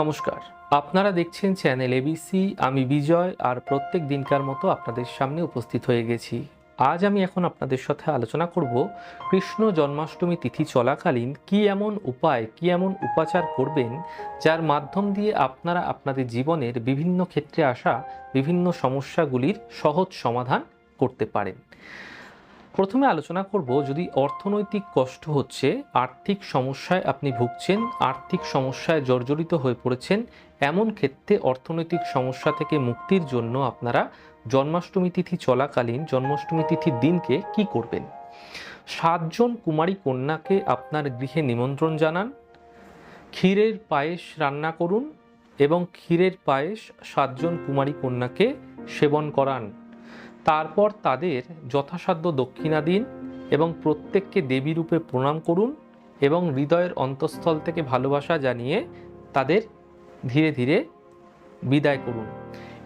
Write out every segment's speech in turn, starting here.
নমস্কার। আপনারা দেখছেন চ্যানেল এবিসি আমি বিজয় আর প্রত্যেক দিনকার মতো আপনাদের সামনে উপস্থিত হয়ে গেছি। আজ আমি এখন আপনাদের সাথে আলোচনা করব কৃষ্ণ জন্মাষ্টমী তিথি চলাকালীন কি এমন উপায়, কি এমন উপাচার করবেন যার মাধ্যম দিয়ে আপনারা আপনাদের জীবনের বিভিন্ন ক্ষেত্রে আসা বিভিন্ন সমস্যাগুলির সহজ সমাধান করতে পারেন। প্রথমে আলোচনা করব যদি অর্থনৈতিক কষ্ট হচ্ছে, আর্থিক সমস্যায় আপনি ভুগছেন, আর্থিক সমস্যায় জর্জরিত হয়ে পড়েছেন, এমন ক্ষেত্রে অর্থনৈতিক সমস্যা থেকে মুক্তির জন্য আপনারা জন্মাষ্টমী তিথি চলাকালীন, জন্মাষ্টমী তিথির দিনকে কি করবেন? সাতজন কুমারী কন্যাকে আপনার গৃহে নিমন্ত্রণ জানান, ক্ষীরের পায়েস রান্না করুন এবং ক্ষীরের পায়েস সাতজন কুমারী কন্যাকে সেবন করান। তারপর তাদের যথাসাধ্য দক্ষিণা দিন এবং প্রত্যেককে দেবী রূপে প্রণাম করুন এবং হৃদয়ের অন্তঃস্থল থেকে ভালোবাসা জানিয়ে তাদের ধীরে ধীরে বিদায় করুন।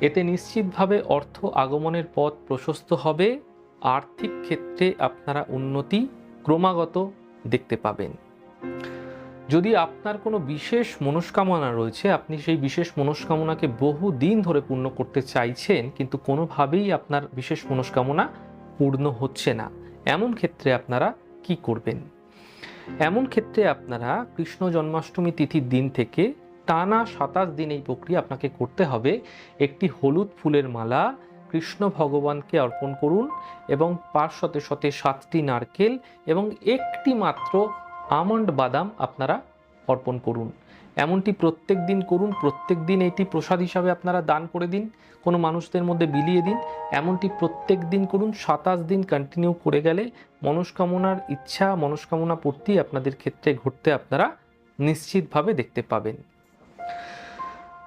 এতে নিশ্চিতভাবে অর্থ আগমনের পথ প্রশস্ত হবে। আর্থিক ক্ষেত্রে আপনারা উন্নতি ক্রমাগত দেখতে পাবেন। যদি আপনার কোনো বিশেষ মনস্কামনা রয়েছে, আপনি সেই বিশেষ মনস্কামনাকে বহু দিন ধরে পূর্ণ করতে চাইছেন, কিন্তু কোনোভাবেই আপনার বিশেষ মনস্কামনা পূর্ণ হচ্ছে না, এমন ক্ষেত্রে আপনারা কি করবেন? এমন ক্ষেত্রে আপনারা কৃষ্ণ জন্মাষ্টমী তিথির দিন থেকে টানা সাতাশ দিন এই প্রক্রিয়া আপনাকে করতে হবে। একটি হলুদ ফুলের মালা, কৃষ্ণ ভগবানকে অর্পণ করুন এবং পাঁচ শতে শতে সাতটি নারকেল এবং একটি মাত্র আমন্ড বাদাম আপনারা অর্পণ করুন। এমনটি প্রত্যেক দিন করুন, প্রত্যেক দিন এটি প্রসাদ হিসাবে আপনারা দান করে দিন, কোনো মানুষদের মধ্যে বিলিয়ে দিন। এমনটি প্রত্যেক দিন করুন, সাতাশ দিন কন্টিনিউ করে গেলে মনস্কামনার ইচ্ছা, মনস্কামনা পূর্তি আপনাদের ক্ষেত্রে ঘটতে আপনারা নিশ্চিতভাবে দেখতে পাবেন।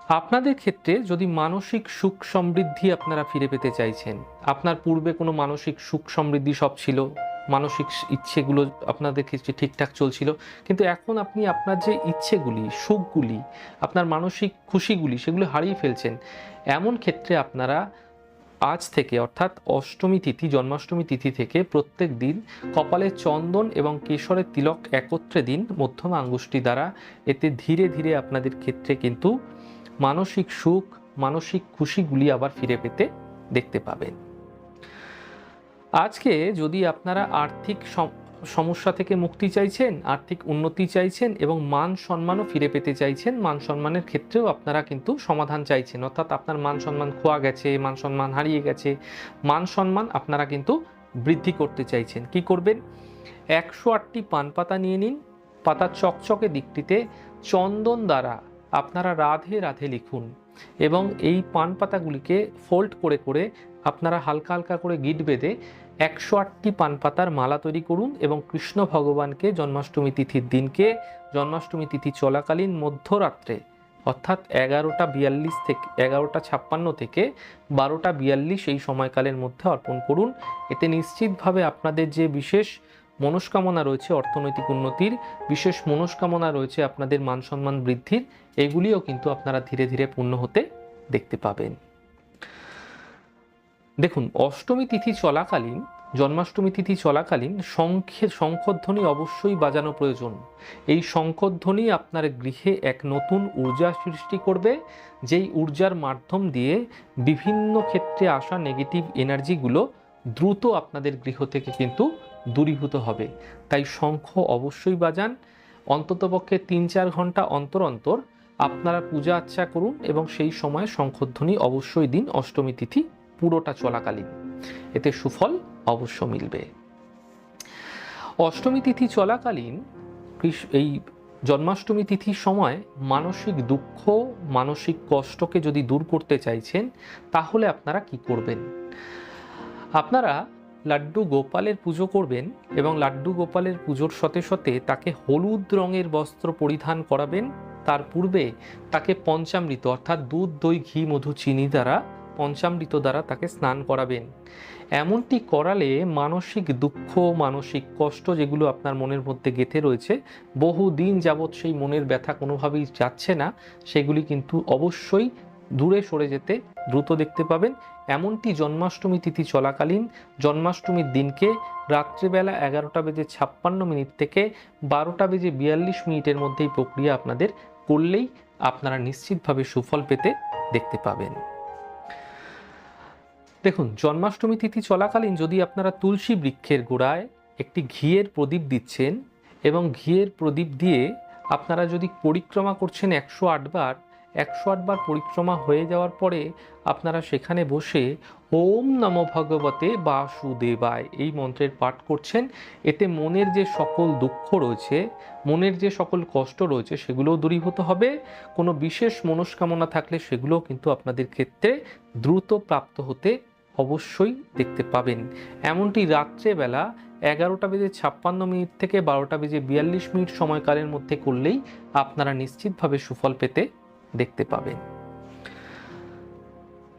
আপনাদের ক্ষেত্রে যদি মানসিক সুখ সমৃদ্ধি আপনারা ফিরে পেতে চাইছেন, আপনার পূর্বে কোনো মানসিক সুখ সমৃদ্ধি সব ছিল মানসিক ইচ্ছেগুলো আপনাদের ক্ষেত্রে ঠিকঠাক চলছিল। কিন্তু এখন আপনি আপনার যে ইচ্ছেগুলি, সুখগুলি, আপনার মানসিক খুশিগুলি, সেগুলো হারিয়ে ফেলছেন। এমন ক্ষেত্রে আপনারা আজ থেকে, অর্থাৎ অষ্টমী তিথি, জন্মাষ্টমী তিথি থেকে প্রত্যেক দিন কপালে চন্দন এবং কেশরের তিলক একত্রে দিন মধ্যম আঙ্গুষ্টি দ্বারা। এতে ধীরে ধীরে আপনাদের ক্ষেত্রে কিন্তু মানসিক সুখ, মানসিক খুশিগুলি আবার ফিরে পেতে দেখতে পাবেন। আজকে যদি আপনারা আর্থিক সমস্যা থেকে মুক্তি চাইছেন, আর্থিক উন্নতি চাইছেন এবং মান সম্মানও ফিরে পেতে চাইছেন, মান সম্মানের ক্ষেত্রেও আপনারা কিন্তু সমাধান চাইছেন। অর্থাৎ আপনার মান সম্মান খোয়া গেছে, মান সম্মান হারিয়ে গেছে, মান সম্মান আপনারা কিন্তু বৃদ্ধি করতে চাইছেন। কি করবেন? একশো আটটি পান পাতা নিয়ে নিন। পাতার চকচকে দিকটিতে চন্দন দ্বারা আপনারা রাধে রাধে লিখুন এবং এই পান পাতাগুলিকে ফোল্ড করে করে আপনারা হালকা হালকা করে গিট বেঁধে একশো আটটি পান পাতার মালা তৈরি করুন এবং কৃষ্ণ ভগবানকে জন্মাষ্টমী তিথির দিনকে জন্মাষ্টমী তিথি চলাকালীন মধ্যরাত্রে, অর্থাৎ এগারোটা বিয়াল্লিশ থেকে এগারোটা ছাপ্পান্ন থেকে বারোটা বিয়াল্লিশ এই সময়কালের মধ্যে অর্পণ করুন। এতে নিশ্চিতভাবে আপনাদের যে বিশেষ মনস্কামনা রয়েছে অর্থনৈতিক উন্নতির, বিশেষ মনস্কামনা রয়েছে আপনাদের মান সম্মান বৃদ্ধির, এগুলিও কিন্তু আপনারা ধীরে ধীরে পূর্ণ হতে দেখতে পাবেন। দেখুন, অষ্টমী তিথি চলাকালীন, জন্মাষ্টমী তিথি চলাকালীন শঙ্খে শঙ্খধ্বনি অবশ্যই বাজানো প্রয়োজন। এই শঙ্খধ্বনি আপনার গৃহে এক নতুন ঊর্জা সৃষ্টি করবে, যেই ঊর্জার মাধ্যম দিয়ে বিভিন্ন ক্ষেত্রে আসা নেগেটিভ এনার্জিগুলো দ্রুত আপনাদের গৃহ থেকে কিন্তু দূরীভূত হবে। তাই শঙ্খ অবশ্যই বাজান। অন্ততপক্ষে তিন চার ঘণ্টা অন্তর অন্তর আপনারা পূজা আর্চা করুন এবং সেই সময় শঙ্খধ্বনি অবশ্যই দিন। অষ্টমী তিথি পুরোটা চলাকালীন। এতে সুফল অবশ্য মিলবে। অষ্টমী তিথি চলাকালীন এই জন্মাষ্টমী তিথির সময় মানসিক দুঃখ, মানসিক কষ্টকে যদি দূর করতে চাইছেন, তাহলে আপনারা কি করবেন? আপনারা লাড্ডু গোপালের পুজো করবেন এবং লাড্ডু গোপালের পুজোর সাথে সাথে তাকে হলুদ রঙের বস্ত্র পরিধান করাবেন। তার পূর্বে তাকে পঞ্চামৃত অর্থাৎ দুধ, দই, ঘি, মধু, চিনি দ্বারা, পঞ্চামৃত দ্বারা তাকে স্নান করাবেন। এমনটি করালে মানসিক দুঃখ, মানসিক কষ্ট যেগুলো আপনার মনের মধ্যে গেঁথে রয়েছে বহু দিন যাবৎ সেই মনের ব্যথা কোনোভাবেই যাচ্ছে না, সেগুলি কিন্তু অবশ্যই দূরে সরে যেতে দ্রুত দেখতে পাবেন। এমনটি জন্মাষ্টমী তিথি চলাকালীন। জন্মাষ্টমীর দিনকে রাত্রিবেলা এগারোটা বেজে ছাপ্পান্ন মিনিট থেকে বারোটা বেজে বিয়াল্লিশ মিনিটের মধ্যে এই প্রক্রিয়া আপনাদের করলেই আপনারা নিশ্চিতভাবে সুফল পেতে দেখতে পাবেন। দেখুন, জন্মাষ্টমী তিথি চলাকালীন যদি আপনারা তুলসী বৃক্ষের গোড়ায় একটি ঘিয়ের প্রদীপ দিচ্ছেন এবং ঘিয়ের প্রদীপ দিয়ে আপনারা যদি পরিক্রমা করছেন একশো আটবার একশো আটবার পরিক্রমা হয়ে যাওয়ার পরে আপনারা সেখানে বসে ওম নম ভগবতে বাসুদেবায় এই মন্ত্রের পাঠ করছেন। এতে মনের যে সকল দুঃখ রয়েছে, মনের যে সকল কষ্ট রয়েছে সেগুলোও দূরীভূত হবে। কোনো বিশেষ মনস্কামনা থাকলে সেগুলোও কিন্তু আপনাদের ক্ষেত্রে দ্রুত প্রাপ্ত হতে অবশ্যই দেখতে পাবেন। এমনটি রাত্রেবেলা এগারোটা বেজে ছাপ্পান্ন মিনিট থেকে বারোটা বেজে বিয়াল্লিশ মিনিট সময়কালের মধ্যে করলেই আপনারা নিশ্চিতভাবে সুফল পেতে দেখতে পাবেন।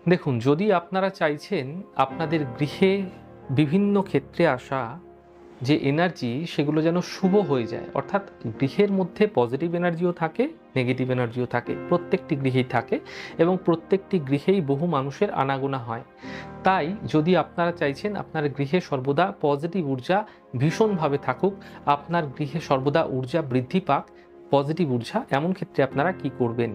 দেখুন, যদি আপনারা চাইছেন আপনাদের গৃহে বিভিন্ন ক্ষেত্রে আসা যে এনার্জি সেগুলো যেন শুভ হয়ে যায়, অর্থাৎ গৃহের মধ্যে পজিটিভ এনার্জিও থাকে নেগেটিভ এনার্জিও থাকে, প্রত্যেকটি গৃহেই থাকে এবং প্রত্যেকটি গৃহেই বহু মানুষের আনাগোনা হয়। তাই যদি আপনারা চাইছেন আপনার গৃহে সর্বদা পজিটিভ ঊর্জা ভীষণভাবে থাকুক, আপনার গৃহে সর্বদা ঊর্জা বৃদ্ধি পাক পজিটিভ ঊর্জা, এমন ক্ষেত্রে আপনারা কি করবেন?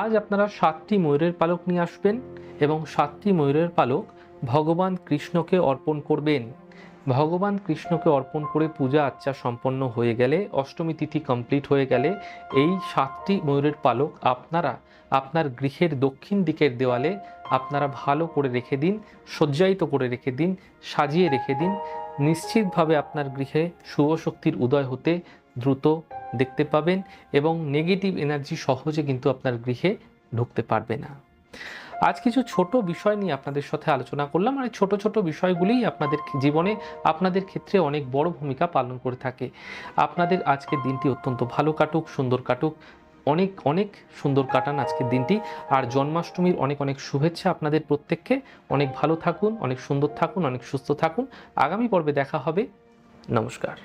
আজ আপনারা সাতটি ময়ূরের পালক নিয়ে আসবেন এবং সাতটি ময়ূরের পালক ভগবান কৃষ্ণকে অর্পণ করবেন। ভগবান কৃষ্ণকে অর্পণ করে পূজা আচ্চা সম্পন্ন হয়ে গেলে, অষ্টমী তিথি কমপ্লিট হয়ে গেলে এই সাতটি ময়ূরের পালক আপনারা, আপনার গৃহের দক্ষিণ দিকের দেওয়ালে আপনারা ভালো করে রেখে দিন, সজ্জায়িত করে রেখে দিন, সাজিয়ে রেখে দিন। নিশ্চিতভাবে আপনার গৃহে শুভ শক্তির উদয় হতে দ্রুত দেখতে পাবেন এবং নেগেটিভ এনার্জি সহজে কিন্তু আপনার গৃহে ঢুকতে পারবে না। আজ কিছু ছোট বিষয় নিয়ে আপনাদের সাথে আলোচনা করলাম। আর ছোট ছোট বিষয়গুলিই আপনাদের জীবনে আপনাদের ক্ষেত্রে অনেক বড় ভূমিকা পালন করে থাকে। আপনাদের আজকের দিনটি অত্যন্ত ভালো কাটুক, সুন্দর কাটুক। অনেক অনেক সুন্দর কাটান আজকের দিনটি। আর জন্মাষ্টমীর অনেক অনেক শুভেচ্ছা আপনাদের প্রত্যেককে। অনেক ভালো থাকুন, অনেক সুন্দর থাকুন, অনেক সুস্থ থাকুন। আগামী পর্বে দেখা হবে। নমস্কার।